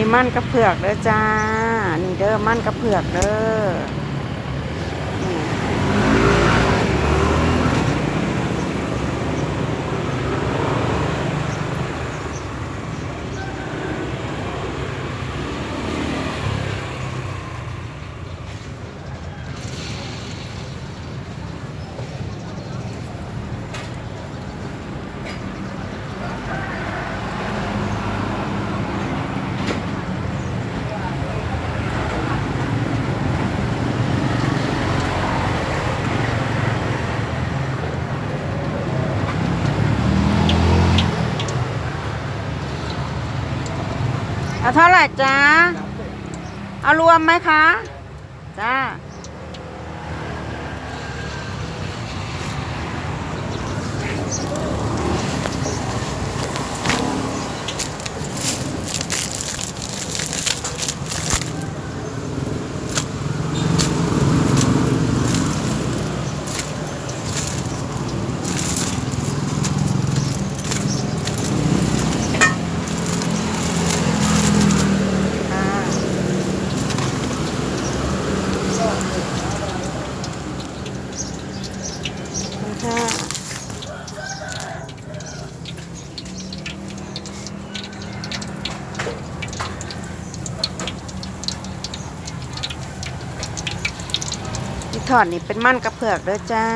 นี้มันกระเผือกเด้อจ้า นี่เด้อมันกระเผือกเด้อ เอาเท่าไหร่จ้าเอารวมไหมคะ จ้า ทอดนี่เป็นมันกระเผือกเด้อจ้า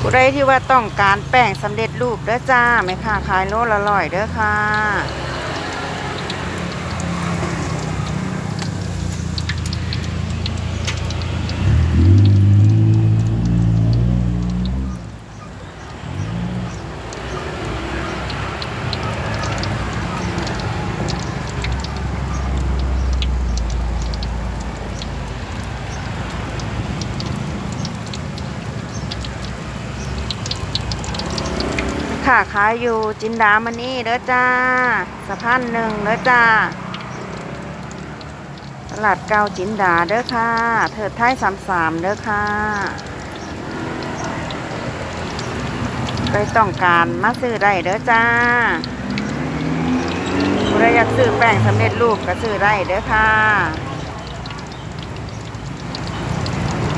ผู้ใดที่ว่าต้องการแป้งสำเร็จรูปเด้อจ้าแม่ค้าขายโลละร้อยเด้อค่ะ ค่ะขายอยู่จินดามณีเด้อจ้าสะพานหนึ่งเด้อจ้าตลาดเก่าจินดาเด้อค่ะ เถิดไทยสามสามเด้อค่ะใครต้องการมาซื้อได้เด้อจ้าผู้ใดอยากซื้อแป้งสำเร็จรูปก็ซื้อได้เด้อค่ะ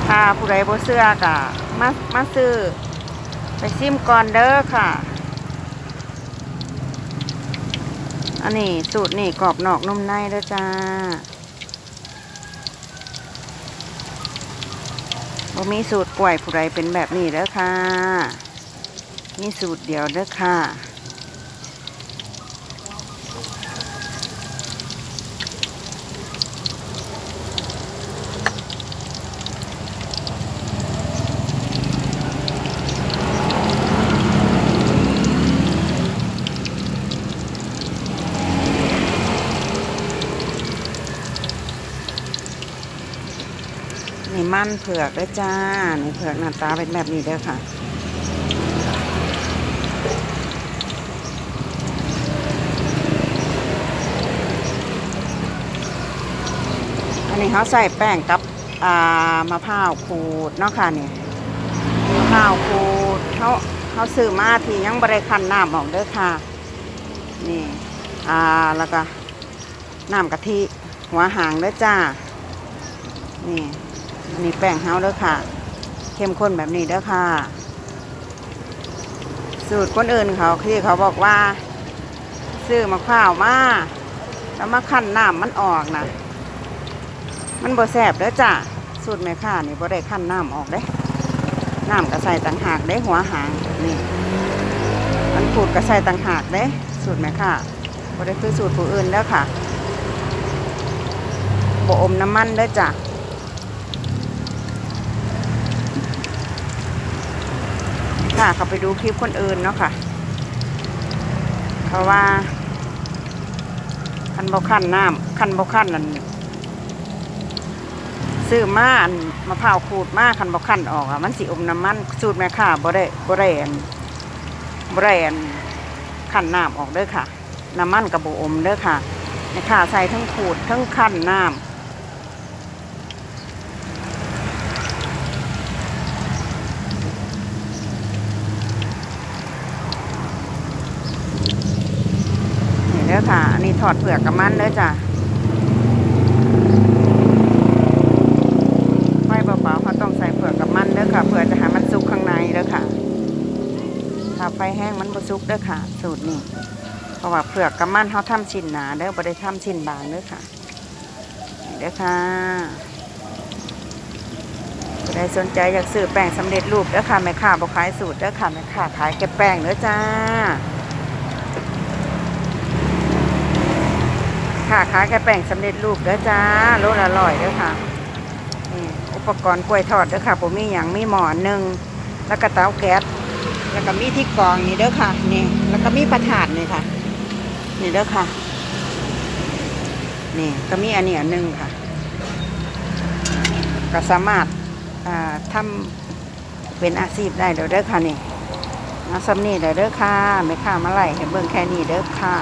ถ้าผู้ใดบ่เสื้อก็มามาซื้อไปซิมก่อนเด้อค่ะ อันนี้สูตรนี่กรอบนอกนุ่มในเด้วจ้าบ่มีสูตรกล้วยผู้ใดเป็นแบบนี้เด้อค่ะ มีสูตรเดียวเด้อค่ะ นี่ มันเผือกด้อจ้านี่เผือกหน้าตาเป็นแบบนี้เด้อค่ะอันนี้เขาใส่แป้งกับอามะพร้าวขูดเนาะค่ะนี่มะพร้าวขูดเขาเขาซื้อมาที่ยังบริคันน้ำออกเด้อค่ะนี่อ่าแล้วก็น้ำกะทิหัวหางเด้อจ้านี่ อันนี้แป้งเฮาเด้อค่ะ เข้มข้นแบบนี้เด้อค่ะ สูตรคนอื่นเขาที่เขาบอกว่า ซื้อมะพร้าวมาแล้วมาคั่นน้ำมันออกนะมันบ่แสบเด้อจ้ะสูตรแม่ค้านี่บ่ได้คั่นน้ำออกเด้น้ำก็ใส่ต่างหากเด้หัวหางนี่มันขูดก็ใส่ต่างหากเด้สูตรแม่ค้าบ่ได้คือสูตรผู้อื่นเด้อค่ะบ่อมน้ำมันเด้อจ้ะ ค่ะ เขาไปดูคลิปคนอื่นเนาะค่ะเขาว่าคันบกขั้นน้ำคันบกขั้นนั่นซื้อมาอันมะพร้าวขูดมาคันบกขั้นออกอะมันสิอมน้ำมันสูตรแม่ค่ะบ่ได้บ่ได้อันบ่ได้อันขั้นน้ำออกเด้อค่ะ น้ำมันกระโบอมเด้อค่ะแม่ค้าใส่ทั้งขูดทั้งขั้นน้ำนี่เด้อค่ะ อันนี้ ถอดเปลือกกับมันเด้อจ้ะไฟเบาๆเขาต้องใส่เปลือกกับมันเด้อค่ะเพื่อจะให้มันสุกข้างในเด้อค่ะ ถ้าไฟแห้งมันบ่สุกเด้อค่ะ สูตรนี้เพราะว่าเปลือกกับมันเขาทำชิ้นหนาเด้อบ่ได้ทำชิ้นบางเด้อค่ะเด้อค่ะผู้ใดสนใจอยากซื้อแป้งสำเร็จรูปเด้อค่ะแม่ค้าบ่ขายสูตรเด้อค่ะแม่ค้าขายแค่แป้งเด้อจ้า ค่ะขายแค่แป้งสำเร็จรูปเด้อจ้าโลละร้อยเด้อค่ะนี่อุปกรณ์กล้วยทอดเด้อค่ะผมมีอย่างมีหมอนหนึ่งแล้วก็เตาแก๊สแล้วก็มีที่กองนี่เด้อค่ะ นี่ แล้วก็มีประถาดนี่ค่ะ นี่เด้อค่ะ นี่ก็มีอันนี้อันหนึ่งค่ะ ก็สามารถอ่าทำเป็นอาชีพได้เด้อเด้อค่ะนี่เอาซ้ำนี่เด้อเด้อค่ะไม่ค่ามาไล่ให้เบิ่งแค่นี้เด้อค่ะ